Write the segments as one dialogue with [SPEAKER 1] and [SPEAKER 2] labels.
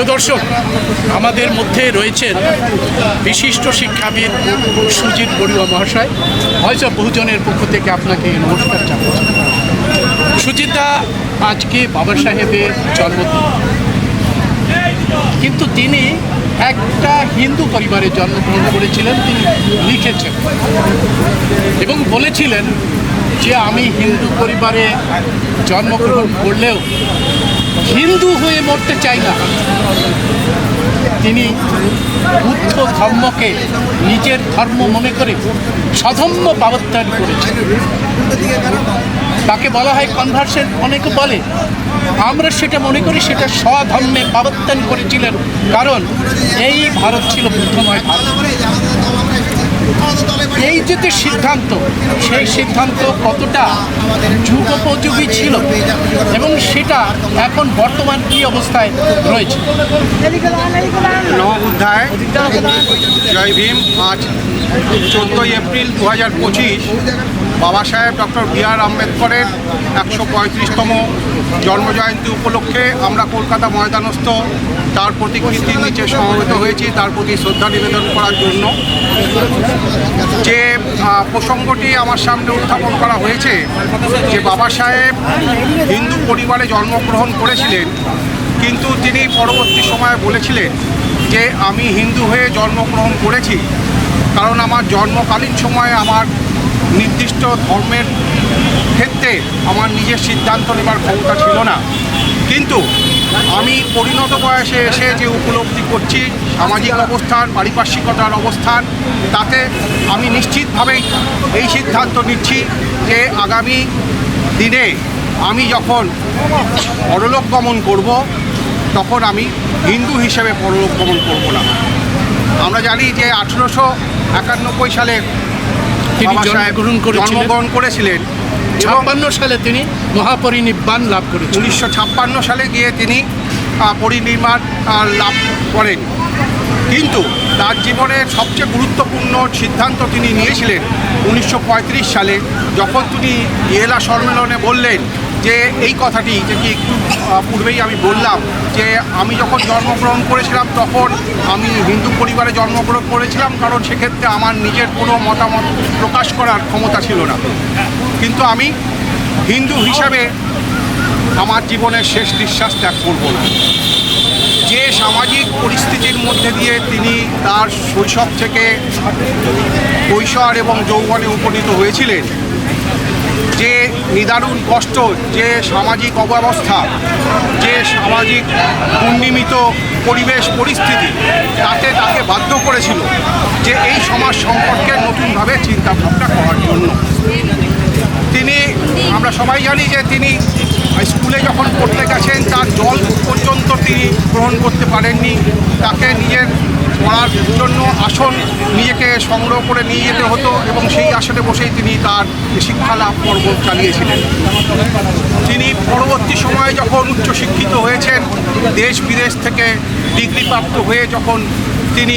[SPEAKER 1] প্রিয় দর্শক, আমাদের মধ্যে রয়েছেন বিশিষ্ট শিক্ষাবিদ সুজিত বড়ুয়া মহাশয়। হয়তো বহুজনের পক্ষ থেকে আপনাকে নমস্কার জানাচ্ছি। সুজিতা, আজকে বাবা সাহেবের জন্মদিন। কিন্তু তিনি একটা হিন্দু পরিবারে জন্মগ্রহণ করেছিলেন, তিনি লিখেছেন। এবং বলেছিলেন যে, আমি হিন্দু পরিবারে জন্মগ্রহণ করলেও হিন্দু হয়ে মরতে চাই না। তিনি বুদ্ধ ধর্মকে নিজের ধর্ম মনে করে সধম্য পাবত্যান করেছেন। তাকে বলা হয় কনভার্সন অনেকে বলে, আমরা সেটা মনে করি সেটা স্বধর্মে পাবত্যান করেছিলেন, কারণ এই ভারত ছিল বুদ্ধময় ভারত। এই যে সিদ্ধান্ত, সেই সিদ্ধান্ত কতটা যুগোপযোগী ছিল এবং সেটা এখন বর্তমান কী অবস্থায় রয়েছে?
[SPEAKER 2] নববুদ্ধায় জয় ভীম, আজ চোদ্দোই এপ্রিল দু হাজার পঁচিশ, বাবা সাহেব ডক্টর বি আর আম্বেদকরের একশো পঁয়ত্রিশতম জন্মজয়ন্তী উপলক্ষে আমরা কলকাতা ময়দানস্থ, তার প্রতিকৃতির নিচে সমবেত হয়েছি, তার প্রতি শ্রদ্ধা নিবেদন করার জন্য। যে প্রসঙ্গটি আমার সামনে উত্থাপন করা হয়েছে, যে বাবা সাহেব হিন্দু পরিবারে জন্মগ্রহণ করেছিলেন, কিন্তু তিনি পরবর্তী সময়ে বলেছিলেন যে, আমি হিন্দু হয়ে জন্মগ্রহণ করেছি, কারণ আমার জন্মকালীন সময়ে আমার নির্দিষ্ট ধর্মের ক্ষেত্রে আমার নিজের সিদ্ধান্ত নেবার ক্ষমতা ছিল না। কিন্তু আমি পরিণত বয়সে এসে যে উপলব্ধি করছি সামাজিক অবস্থান পারিপার্শ্বিকতার অবস্থান তাতে আমি নিশ্চিতভাবেই এই সিদ্ধান্ত নিচ্ছি যে আগামী দিনে আমি যখন পরলোক গমন করব তখন আমি হিন্দু হিসেবে পরলোক গমন করব না। আমরা জানি যে আঠেরোশো একানব্বই সালে
[SPEAKER 1] জন্মগ্রহণ করেছিলেন। ছাপ্পান্ন সালে তিনি মহাপরিনির্বাণ লাভ করেছেন।
[SPEAKER 2] উনিশশো ছাপ্পান্ন সালে গিয়ে তিনি পরিনির্মাণ লাভ করেন। কিন্তু তার জীবনের সবচেয়ে গুরুত্বপূর্ণ সিদ্ধান্ত তিনি নিয়েছিলেন উনিশশো পঁয়ত্রিশ সালে, যখন তিনি ইয়েলা সম্মেলনে বললেন যে, এই কথাটি, যে কি একটু পূর্বেই আমি বললাম যে, আমি যখন জন্মগ্রহণ করেছিলাম তখন আমি হিন্দু পরিবারে জন্মগ্রহণ করেছিলাম, কারণ সেক্ষেত্রে আমার নিজের কোনো মতামত প্রকাশ করার ক্ষমতা ছিল না। কিন্তু আমি হিন্দু হিসাবে আমার জীবনের শেষ নিঃশ্বাস ত্যাগ করব না। যে সামাজিক পরিস্থিতির মধ্যে দিয়ে তিনি তার শৈশব থেকে কৈশোর এবং যৌবনে উপনীত হয়েছিলেন নিদারুণ কষ্ট যে সামাজিক অব্যবস্থা, যে সামাজিক উন্নিমিত পরিবেশ পরিস্থিতি, তাতে তাকে বাধ্য করেছিল যে এই সমাজ সম্পর্কে নতুনভাবে চিন্তা ভাবনা করার জন্য। তিনি, আমরা সবাই জানি যে তিনি স্কুলে যখন পড়তে গেছেন, তার জল পর্যন্ত তিনি গ্রহণ করতে পারেননি। তাকে নিজের পড়ার জন্য আসন নিজেকে সংগ্রহ করে নিয়ে যেতে হতো এবং সেই আসনে বসেই তিনি তার শিক্ষা লাভ পর্ব চালিয়েছিলেন। তিনি পরবর্তী সময়ে যখন উচ্চশিক্ষিত হয়েছেন, দেশ বিদেশ থেকে ডিগ্রি প্রাপ্ত হয়ে যখন তিনি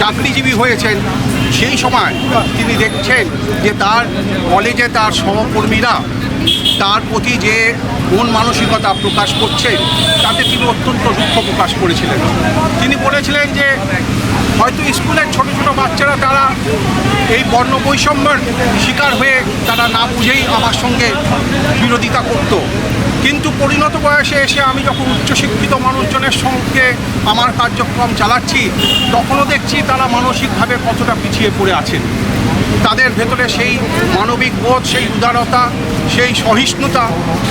[SPEAKER 2] চাকরিজীবী হয়েছেন, সেই সময় তিনি দেখছেন যে তার কলেজে তার সহকর্মীরা তার প্রতি যে কোন মানসিকতা প্রকাশ করছে, তাতে তিনি অত্যন্ত দুঃখ প্রকাশ করেছিলেন। তিনি বলেছিলেন যে, হয়তো স্কুলের ছোট ছোট বাচ্চারা তারা এই বর্ণ বৈষম্যের শিকার হয়ে তারা না বুঝেই আমার সঙ্গে বিরোধিতা করত। কিন্তু পরিণত বয়সে এসে আমি যখন উচ্চশিক্ষিত মানুষজনের সঙ্গে আমার কার্যক্রম চালাচ্ছি, তখনও দেখছি তারা মানসিকভাবে কতটা পিছিয়ে পড়ে আছেন। তাদের ভেতরে সেই মানবিক বোধ, সেই উদারতা, সেই সহিষ্ণুতা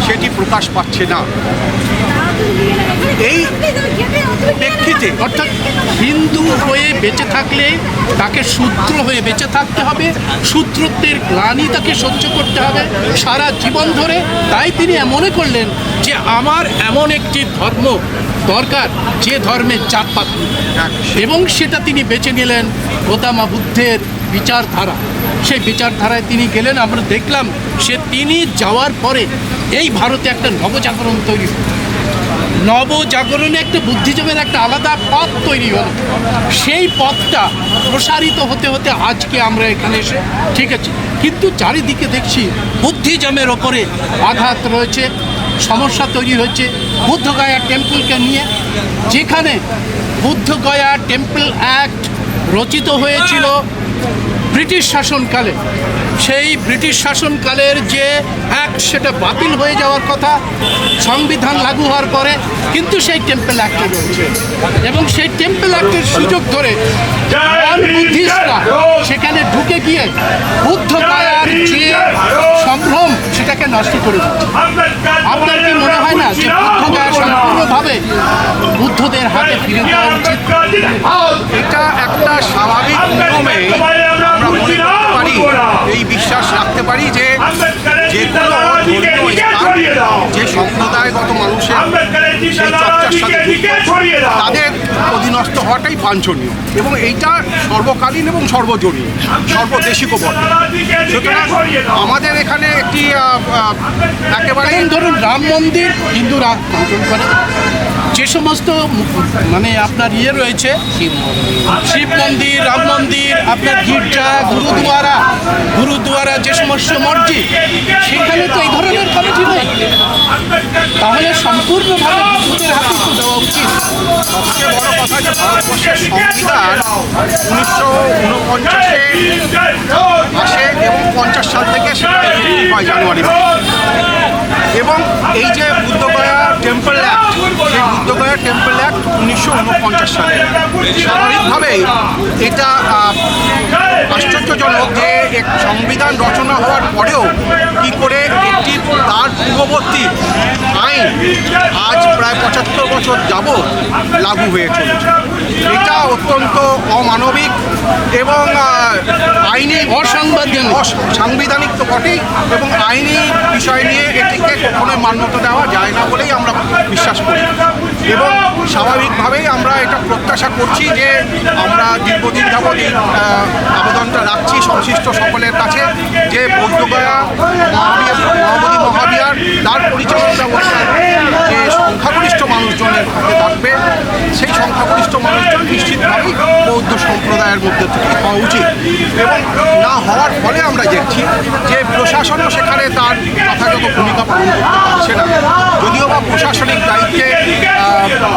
[SPEAKER 2] সেটি প্রকাশ পাচ্ছে না। এই প্রেক্ষিতে,
[SPEAKER 1] অর্থাৎ হিন্দু হয়ে বেঁচে থাকলে তাকে শূদ্র হয়ে বেঁচে থাকতে হবে, শূদ্রত্বের গ্লানি তাকে সহ্য করতে হবে সারা জীবন ধরে। তাই তিনি মনে করলেন যে আমার এমন একটি ধর্ম দরকার, যে ধর্মের জাতপাত নেই। এবং সেটা তিনি বেছে নিলেন গোদামা বুদ্ধের বিচারধারা। সেই বিচারধারায় তিনি গেলেন, আমরা দেখলাম সে তিনি যাওয়ার পরে এই ভারতে একটা নবজাগরণ তৈরি হলো। নবজাগরণে একটা বুদ্ধিজমের একটা আলাদা পথ তৈরি হলো। সেই পথটা প্রসারিত হতে হতে আজকে আমরা এখানে এসে ঠিক আছে। কিন্তু চারিদিকে দেখছি বুদ্ধিজমের ওপরে আঘাত রয়েছে, সমস্যা তৈরি হয়েছে। বুদ্ধগয়া টেম্পলকে নিয়ে যেখানে বুদ্ধগয়া টেম্পল অ্যাক্ট রচিত হয়েছিল ব্রিটিশ শাসনকালে সেই ব্রিটিশ শাসনকালের যে অ্যাক্ট সেটা বাতিল হয়ে যাওয়ার কথা সংবিধান লাগু হওয়ার পরে কিন্তু সেই টেম্পল অ্যাক্টে রয়েছে। এবং সেই টেম্পল অ্যাক্টের সুযোগ ধরে বুদ্ধিস্টরা সেখানে ঢুকে গিয়ে বুদ্ধ যে সম্ভ্রম সেটাকে নষ্ট করে দিচ্ছে। আপনার কি মনে হয় না যে বুদ্ধ গয়া সম্পূর্ণভাবে বুদ্ধদের হাতে ফিরে দেওয়া উচিত?
[SPEAKER 2] এটা একটা স্বাভাবিক নিয়মে আমরা মনে করতে পারি, এই বিশ্বাস রাখতে পারি যে যে কোনো যে সম্প্রদায়গত মানুষের সেই চর্চার সাথে তাদের অধীনস্থ হওয়াটাই বাঞ্ছনীয় এবং এইটা সর্বকালীন এবং সর্বজনীন সর্বদেশিক বটে। সুতরাং আমাদের এখানে একটি একেবারে
[SPEAKER 1] ধরুন রাম মন্দির হিন্দুরা করে। যে সমস্ত মানে আপনার ইয়ে রয়েছে, শিব মন্দির, রাম মন্দির, আপনার গির্জা, গুরুদুয়ারা গুরুদুয়ারা যে সমস্ত মসজিদ, সেখানে তো এই ধরনের কমিটি নেই তাহলে সম্পূর্ণভাবে হিন্দুদের হাতে তো দেওয়া উচিত
[SPEAKER 2] সবচেয়ে বড় কথা যে ভারতবর্ষের সংবিধান উনিশশো উনপঞ্চাশে আসে এবং পঞ্চাশ সাল থেকে সেটা হয় জানুয়ারি। এবং এই যে বুদ্ধগয়া টেম্পল অ্যাক্ট, সেই বুদ্ধগয়া টেম্পল অ্যাক্ট উনিশশো উনপঞ্চাশ সালে। স্বাভাবিকভাবেই এটা আশ্চর্যজনক যে এক সংবিধান রচনা হওয়ার পরেও কি করে একটি তার পূর্ববর্তী আইন আজ প্রায় পঁচাত্তর বছর যাবৎ লাগু হয়ে চলেছে। এটা অত্যন্ত অমানবিক এবং আইনি
[SPEAKER 1] অসাংবিধানিক।
[SPEAKER 2] সাংবিধানিক তো বটেই এবং আইনি বিষয় নিয়ে এটিকে কখনোই মান্যতা দেওয়া যায় না বলেই আমরা বিশ্বাস করি এবং স্বাভাবিকভাবেই আমরা এটা প্রত্যাশা করছি যে আমরা দীর্ঘদিন যাবৎ এই আবেদনটা রাখছি সংশ্লিষ্ট সকলের কাছে যে বৌদ্ধগয়া মহাবীর মহাবোধি মহাবিহার তার পরিচালনা ব্যবস্থা যে সংখ্যাগরিষ্ঠ মানুষজনের হাতে থাকবে সেই সংখ্যাগরিষ্ঠ মানুষজন নিশ্চিতভাবেই বৌদ্ধ সম্প্রদায়ের মধ্যে থেকে হওয়া উচিত এবং না হওয়ার ফলে আমরা দেখছি যে প্রশাসনও সেখানে তার যথাযথ ভূমিকা পালন করতে পারছে না। যদিও বা প্রশাসনিক দায়িত্বে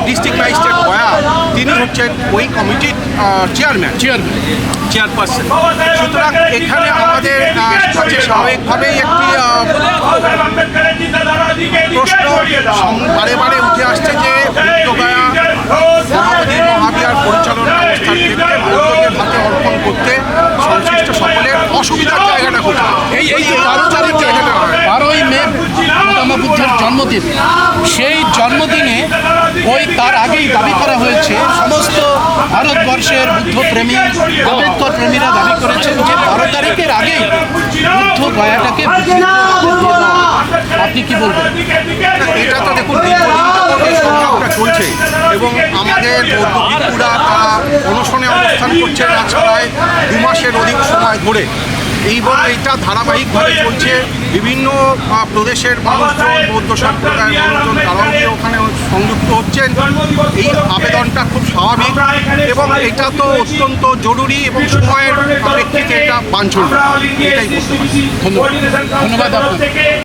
[SPEAKER 2] ডিস্ট্রিক্ট ম্যাজিস্ট্রেট গয়া তিনি হচ্ছেন ওই কমিটির চেয়ারম্যান।
[SPEAKER 1] চেয়ারম্যান।
[SPEAKER 2] চেয়ারপারসন। সুতরাং এখানে আমাদের কাছে স্বাভাবিকভাবেই একটি প্রশ্ন বারে বারে উঠে আসছে যে মহাবোধি মহাবিহার পরিচালনা ব্যবস্থার ক্ষেত্রে বৌদ্ধদের করতে সংশ্লিষ্ট সকলের অসুবিধার জায়গাটা কোথায়?
[SPEAKER 1] এই এই
[SPEAKER 2] যে
[SPEAKER 1] বারো
[SPEAKER 2] তারিখ
[SPEAKER 1] তারিখে
[SPEAKER 2] জায়গাটা
[SPEAKER 1] বারোই মে গৌতম বুদ্ধের জন্মদিন। সেই জন্মদিনে ওই তার আগেই দাবি করা হয়েছে সমস্ত ভারতবর্ষের বুদ্ধপ্রেমী আম্বেদকর প্রেমীরা দাবি করেছেন যে বারো তারিখের আগেই বুদ্ধ গয়াটাকে বুদ্ধিদের হাতে দিয়ে দেওয়া হবে। আপনি কি বলবেন?
[SPEAKER 2] এটা তো দেখুন সংগ্রামটা চলছে এবং আমাদের বৌদ্ধ ভিক্ষুরা তারা অনশনে অবস্থান করছে আজ প্রায় দু মাসের অধিক সময় ধরে। এইবার এটা ধারাবাহিকভাবে চলছে। বিভিন্ন প্রদেশের মানুষজন বৌদ্ধ সম্প্রদায়ের মানুষজন তারাও গিয়ে ওখানে সংযুক্ত হচ্ছেন। এই আবেদনটা খুব স্বাভাবিক এবং এটা তো অত্যন্ত জরুরি এবং সময়ের প্রেক্ষিতে এটা বাঞ্ছনীয়। এটাই বলতে পারি।
[SPEAKER 1] ধন্যবাদ। ধন্যবাদ আপনাকে।